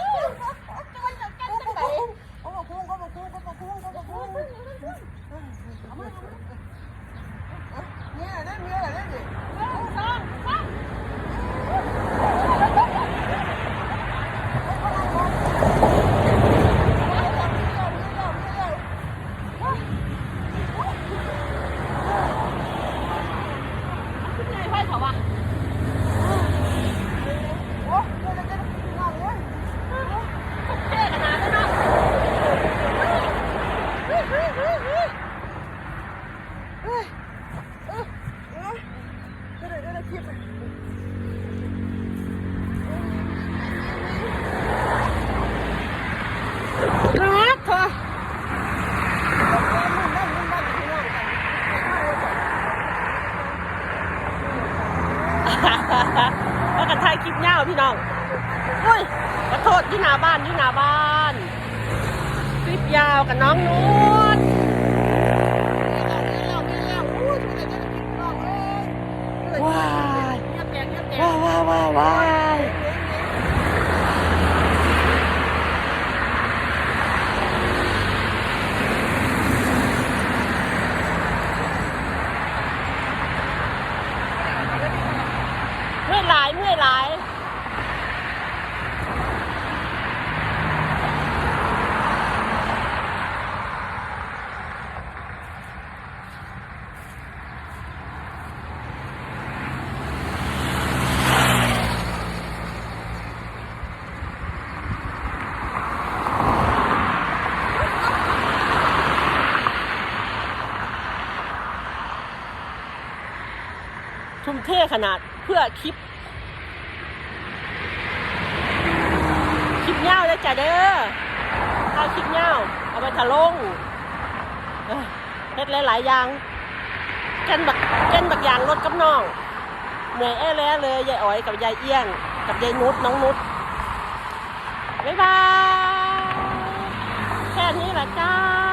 จะมันจะแก้จังได โอ้โหคุ้งโอ้โหคุ้งโอ้โหคุ้งโอ้โหคุ้งเนี่ยนั่นเนี่ยนั่นดิ หนึ่งสองสาม ขึ้นไงไว้เขาวะเท่ขนาดนั้นเนาะรักเธอ ว่ากันถ่าวพี่น้องอุ้ยขอโทษที่หน้าบ้านที่หน้าบ้านคลิปยาวกับน้องนุชว้ายว้าวว้าวว้าวว้ายเมื่อยหลายเมื่อยหลาย ทุ่มเทขนาดเพื่อคลิป คลิปเงาแล้วจ้ะเด้อถ้าคลิปเงาเอาไปทะลงเอ้ยเฮ็ดหลายๆอย่างแกันบักแกันบักอย่างรถกับน้องเหนื่อยแอ้แล้วเลยยายอ๋อยกับยายเอี้ยง กับยายนุชน้องนุชบ๊ายบายแค่นี้แหละจ้า